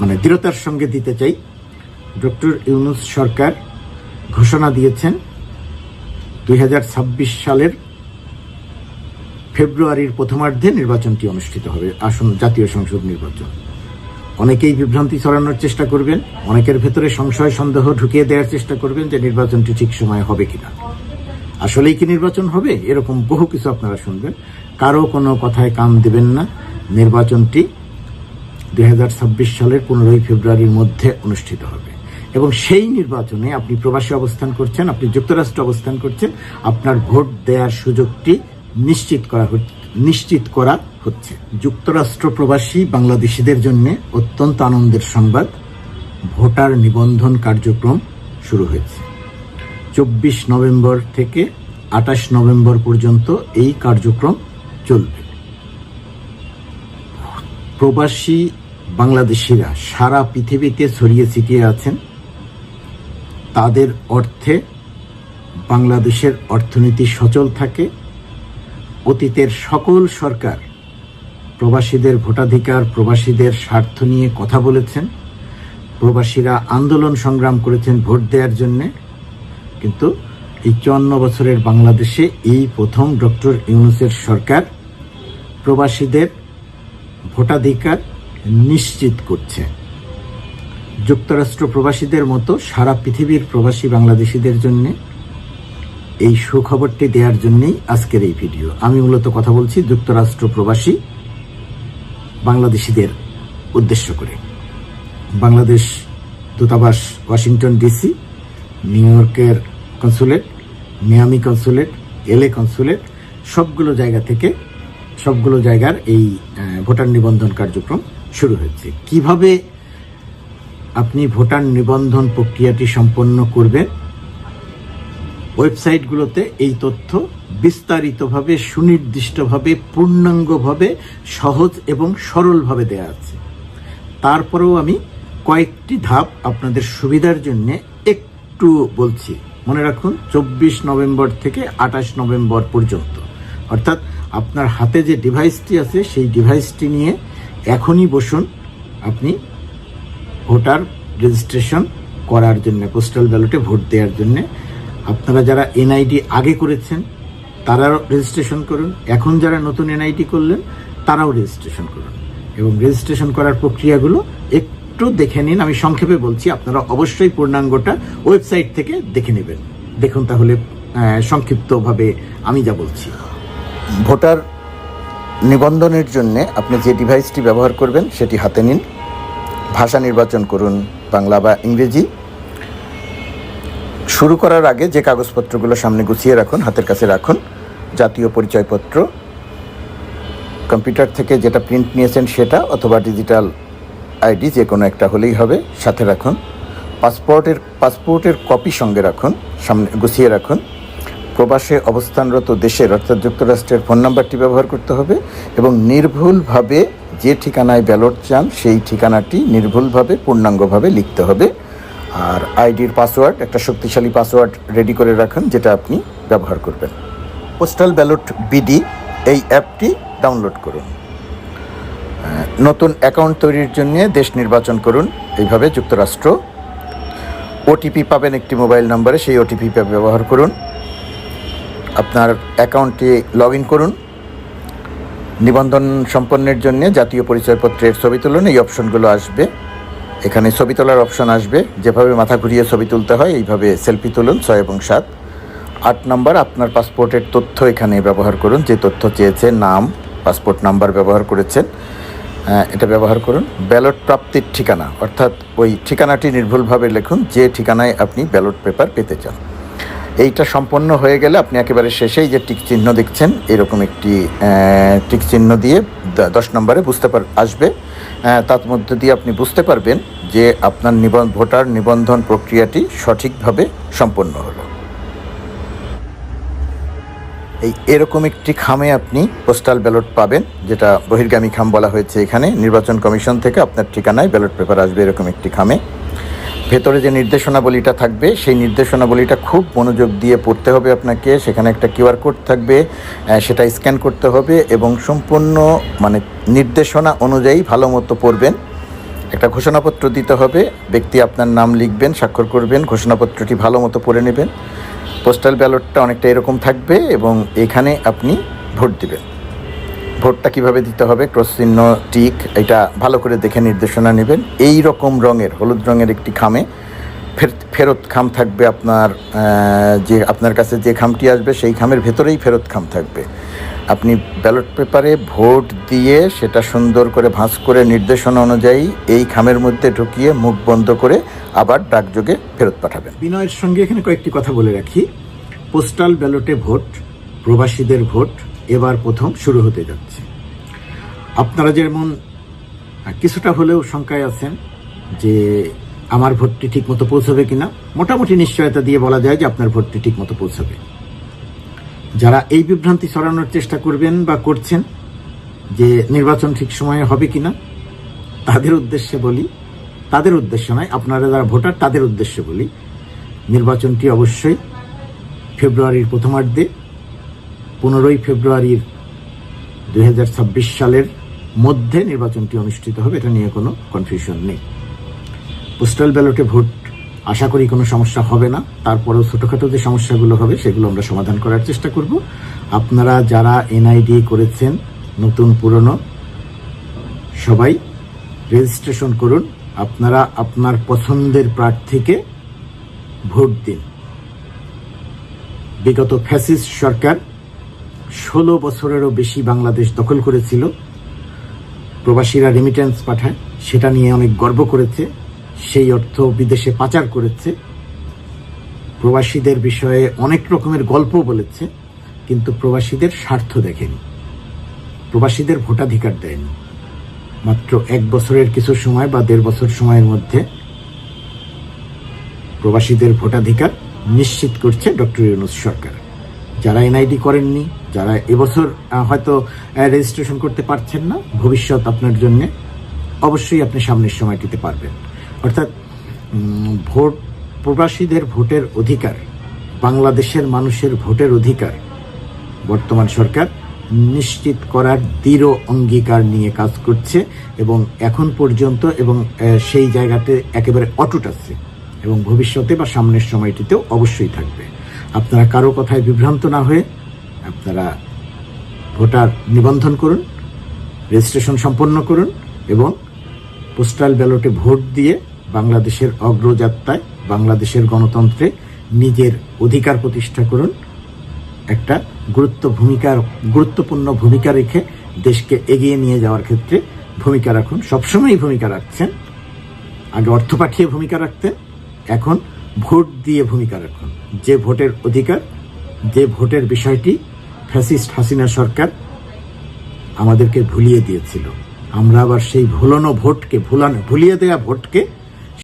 মানে দৃঢ়তার সঙ্গে দিতে চাই। ডক্টর ইউনুস সরকার ঘোষণা দিয়েছেন দুই হাজার ছাব্বিশ সালের ফেব্রুয়ারির প্রথমার্ধে নির্বাচনটি অনুষ্ঠিত হবে। আসন, জাতীয় সংসদ নির্বাচন। অনেকেই বিভ্রান্তি ছড়ানোর চেষ্টা করবেন, অনেকের ভেতরে সংশয়, সন্দেহ ঢুকিয়ে দেওয়ার চেষ্টা করবেন যে নির্বাচনটি ঠিক সময়ে হবে কিনা। আসলেই কি নির্বাচন হবে? এরকম বহু কিছু আপনারা শুনবেন। কারও কোনো কথায় কান দেবেন না। নির্বাচনটি দুই হাজার ছাব্বিশ সালের পনেরোই ফেব্রুয়ারির মধ্যে অনুষ্ঠিত হবে। এবং সেই নির্বাচনে আপনি প্রবাসী অবস্থান করছেন, আপনি যুক্তরাষ্ট্রে অবস্থান করছেন, আপনার ভোট দেওয়ার সুযোগটি নিশ্চিত করা নিশ্চিত করা হচ্ছে। যুক্তরাষ্ট্র প্রবাসী বাংলাদেশিদের জন্য অত্যন্ত আনন্দের সংবাদ, ভোটার নিবন্ধন কার্যক্রম শুরু হয়েছে। চব্বিশ নভেম্বর থেকে আঠাশ নভেম্বর পর্যন্ত এই কার্যক্রম চলবে। প্রবাসী বাংলাদেশিরা সারা পৃথিবীতে ছড়িয়ে ছিটিয়ে আছেন, তাদের অর্থে বাংলাদেশের অর্থনীতি সচল থাকে, অতীতের সকল সরকার প্রবাসীদের ভোটাধিকার, প্রবাসীদের স্বার্থ নিয়ে কথা বলেছেন, প্রবাসীরা আন্দোলন সংগ্রাম করেছেন ভোট দেওয়ার জন্যে, কিন্তু এই চুয়ান্ন বছরের বাংলাদেশে এই প্রথম ডক্টর ইউনুসের সরকার প্রবাসীদের ভোটাধিকার নিশ্চিত করছে। যুক্তরাষ্ট্র প্রবাসীদের মতো সারা পৃথিবীর প্রবাসী বাংলাদেশিদের জন্য এই সুখবরটি দেওয়ার জন্যই আজকের এই ভিডিও। আমি মূলত কথা বলছি যুক্তরাষ্ট্র প্রবাসী বাংলাদেশিদের উদ্দেশ্য করে। বাংলাদেশ দূতাবাস, ওয়াশিংটন ডিসি, নিউ ইয়র্কের consulate, Miami consulate LA consulate, সবগুলো জায়গা থেকে সবগুলো জায়গার এই ভোটার নিবন্ধন কার্যক্রম শুরু হয়েছে। কীভাবে আপনি ভোটার নিবন্ধন প্রক্রিয়াটি সম্পন্ন করবেন? ওয়েবসাইটগুলোতে এই তথ্য বিস্তারিতভাবে, সুনির্দিষ্টভাবে, পূর্ণাঙ্গভাবে, সহজ এবং সরলভাবে দেয়া আছে। তারপরেও আমি কয়েকটি ধাপ আপনাদের সুবিধার জন্য একটু বলছি। মনে রাখুন, চব্বিশ নভেম্বর থেকে আঠাশ নভেম্বর পর্যন্ত। অর্থাৎ আপনার হাতে যে ডিভাইসটি আছে, সেই ডিভাইসটি নিয়ে এখনই বসুন, আপনি ভোটার রেজিস্ট্রেশন করার জন্য পোস্টাল ব্যালটে ভোট দেওয়ার জন্য, আপনারা যারা এনআইডি আগে করেছেন, তারাও রেজিস্ট্রেশন করুন। এখন যারা নতুন এনআইডি করলেন, তারাও রেজিস্ট্রেশন করুন। এবং রেজিস্ট্রেশন করার প্রক্রিয়াগুলো একটু দেখে নিন। আমি সংক্ষেপে বলছি, আপনারা অবশ্যই পূর্ণাঙ্গটা ওয়েবসাইট থেকে দেখে নেবেন। দেখুন তাহলে সংক্ষিপ্তভাবে আমি যা বলছি। ভোটার নিবন্ধনের জন্য আপনি যে ডিভাইসটি ব্যবহার করবেন, সেটি হাতে নিন। ভাষা নির্বাচন করুন, বাংলা বা ইংরেজি। শুরু করার আগে যে কাগজপত্রগুলো সামনে গুছিয়ে রাখুন, হাতের কাছে রাখুন। জাতীয় পরিচয়পত্র, কম্পিউটার থেকে যেটা প্রিন্ট নিয়েছেন সেটা, অথবা ডিজিটাল আইডি যে কোনো একটা হলেই হবে, সাথে রাখুন। পাসপোর্টের পাসপোর্টের কপি সঙ্গে রাখুন, সামনে, গুছিয়ে রাখুন। প্রবাসে অবস্থানরত দেশের, অর্থাৎ যুক্তরাষ্ট্রের, ফোন নাম্বারটি ব্যবহার করতে হবে এবং নির্ভুলভাবে যে ঠিকানায় ব্যালট চান, সেই ঠিকানাটি নির্ভুলভাবে, পূর্ণাঙ্গভাবে লিখতে হবে। আর আইডির পাসওয়ার্ড, একটা শক্তিশালী পাসওয়ার্ড রেডি করে রাখুন, যেটা আপনি ব্যবহার করবেন। পোস্টাল ব্যালট বিডি, এই অ্যাপটি ডাউনলোড করুন। নতুন অ্যাকাউন্ট তৈরির জন্য দেশ নির্বাচন করুন, এইভাবে যুক্তরাষ্ট্র। ওটিপি পাবেন একটি মোবাইল নম্বরে, সেই ওটিপি ব্যবহার করুন। আপনার অ্যাকাউন্টে লগ করুন। নিবন্ধন সম্পন্নের জন্য জাতীয় পরিচয়পত্রের ছবি তুলুন, এই অপশনগুলো আসবে। এখানে ছবি তোলার অপশন আসবে। যেভাবে মাথা ঘুরিয়ে ছবি তুলতে হয়, এইভাবে সেলফি তুলুন, ছয় এবং সাত। আট নম্বর, আপনার পাসপোর্টের তথ্য এখানে ব্যবহার করুন, যে তথ্য চেয়েছে নাম, পাসপোর্ট নাম্বার ব্যবহার করেছেন এটা ব্যবহার করুন। ব্যালট প্রাপ্তির ঠিকানা, অর্থাৎ ওই ঠিকানাটি নির্ভুলভাবে লিখুন, যে ঠিকানায় আপনি ব্যালট পেপার পেতে চান। এইটা সম্পন্ন হয়ে গেলে আপনি একেবারে শেষেই যে টিক চিহ্ন দেখছেন, এরকম একটি টিক চিহ্ন দিয়ে দশ নম্বরে বুঝতে পার, আসবে। তার মধ্যে দিয়ে আপনি বুঝতে পারবেন যে আপনার নিবন্ধ ভোটার নিবন্ধন প্রক্রিয়াটি সঠিকভাবে সম্পন্ন হলো। এই এরকম একটি খামে আপনি পোস্টাল ব্যালট পাবেন, যেটা বহির্গামী খাম বলা হয়েছে এখানে। নির্বাচন কমিশন থেকে আপনার ঠিকানায় ব্যালট পেপার আসবে এরকম একটি খামে। ভেতরে যে নির্দেশনাবলীটা থাকবে, সেই নির্দেশনাবলীটা খুব মনোযোগ দিয়ে পড়তে হবে আপনাকে। সেখানে একটা কিউআর কোড থাকবে সেটা স্ক্যান করতে হবে এবং সম্পূর্ণ মানে নির্দেশনা অনুযায়ী ভালো মতো পড়বেন। একটা ঘোষণাপত্র দিতে হবে, ব্যক্তি আপনার নাম লিখবেন, স্বাক্ষর করবেন, ঘোষণাপত্রটি ভালো মতো পড়ে নেবেন। পোস্টাল ব্যালটটা অনেকটা এরকম থাকবে এবং এখানে আপনি ভোট দিবেন। ভোটটা কীভাবে দিতে হবে, ক্রস চিহ্ন, টিক, এটা ভালো করে দেখে নির্দেশনা নেবেন। এই রকম রঙের, হলুদ রঙের একটি খামে ফের- ফেরত খাম থাকবে আপনার যে, আপনার কাছে যে খামটি আসবে সেই খামের ভেতরেই ফেরত খাম থাকবে। আপনি ব্যালট পেপারে ভোট দিয়ে সেটা সুন্দর করে ভাঁজ করে নির্দেশনা অনুযায়ী এই খামের মধ্যে ঢুকিয়ে মুখ বন্ধ করে আবার ডাকযোগে ফেরত পাঠাবেন। বিনয়ের সঙ্গে এখানে কয়েকটি কথা বলে রাখি। পোস্টাল ব্যালটে ভোট, প্রবাসীদের ভোট এবার প্রথম শুরু হতে যাচ্ছে। আপনারা যেমন কিছুটা হলেও শঙ্কায় আছেন যে আমার ভোটটি ঠিক মতো পৌঁছবে কিনা, মোটামুটি নিশ্চয়তা দিয়ে বলা যায় যে আপনার ভোটটি ঠিক মতো পৌঁছবে। যারা এই বিভ্রান্তি সরানোর চেষ্টা করবেন বা করছেন যে নির্বাচন ঠিক সময়ে হবে কিনা, তাদের উদ্দেশ্যে বলি, তাদের উদ্দেশ্য নয়, আপনারা যারা ভোটার, তাদের উদ্দেশ্যে বলি, নির্বাচনটি অবশ্যই ফেব্রুয়ারির প্রথমার্ধে পনেরোই ফেব্রুয়ারির দুই হাজার ছাব্বিশ সালের মধ্যে নির্বাচনটি অনুষ্ঠিত হবে, এটা নিয়ে কোনো কনফিউশন নেই। পোস্টাল ব্যালটে ভোট আশা করি কোনো সমস্যা হবে না। তারপরেও ছোটোখাটো যে সমস্যাগুলো হবে, সেগুলো আমরা সমাধান করার চেষ্টা করব। আপনারা যারা এনআইডি করেছেন, নতুন, পুরনো, সবাই রেজিস্ট্রেশন করুন। আপনারা আপনার পছন্দের প্রার্থীকে ভোট দিন। বিগত ফ্যাসিস্ট সরকার ষোলো বছরেরও বেশি বাংলাদেশ দখল করেছিল। প্রবাসীরা রেমিটেন্স পাঠায়। সেটা নিয়ে অনেক গর্ব করেছে। সেই অর্থ বিদেশে পাচার করেছে। প্রবাসীদের বিষয়ে অনেক রকমের গল্প বলেছে, কিন্তু প্রবাসীদের স্বার্থ দেখেনি। প্রবাসীদের ভোটাধিকার দেয়নি। মাত্র এক বছরের কিছু সময় বা দেড় বছর সময়ের মধ্যে প্রবাসীদের ভোটাধিকার নিশ্চিত করছে ডক্টর ইউনুস সরকার। যারা এনআইডি করেননি, যারা এবছর হয়তো রেজিস্ট্রেশন করতে পারছেন না, ভবিষ্যৎ আপনার জন্য অবশ্যই আপনি সামনের সময়টিতে পারবেন। অর্থাৎ ভোট প্রবাসীদের ভোটের অধিকার, বাংলাদেশের মানুষের ভোটের অধিকার, বর্তমান সরকার নিশ্চিত করার দৃঢ় অঙ্গীকার নিয়ে কাজ করছে এবং এখন পর্যন্ত এবং সেই জায়গাতে একেবারে অটুট আছে এবং ভবিষ্যতে বা সামনের সময়টিতেও অবশ্যই থাকবে। আপনারা কারও কথায় বিভ্রান্ত না হয়ে আপনারা ভোটার নিবন্ধন করুন, রেজিস্ট্রেশন সম্পন্ন করুন এবং পোস্টাল ব্যালটে ভোট দিয়ে বাংলাদেশের অগ্রযাত্রায়, বাংলাদেশের গণতন্ত্রে নিজের অধিকার প্রতিষ্ঠা করুন। একটা গুরুত্ব ভূমিকার, গুরুত্বপূর্ণ ভূমিকা রেখে দেশকে এগিয়ে নিয়ে যাওয়ার ক্ষেত্রে ভূমিকা রাখুন। সবসময়ই ভূমিকা রাখছেন। আগে অর্থ পাঠিয়ে ভূমিকা রাখতেন, এখন ভোট দিয়ে ভূমিকা রাখুন। যে ভোটের অধিকার, যে ভোটের বিষয়টি ফ্যাসিস্ট হাসিনা সরকার আমাদেরকে ভুলিয়ে দিয়েছিল। আমরা আবার সেই ভুলানো ভোটকে, ভুলানো, ভুলিয়ে দেওয়া ভোটকে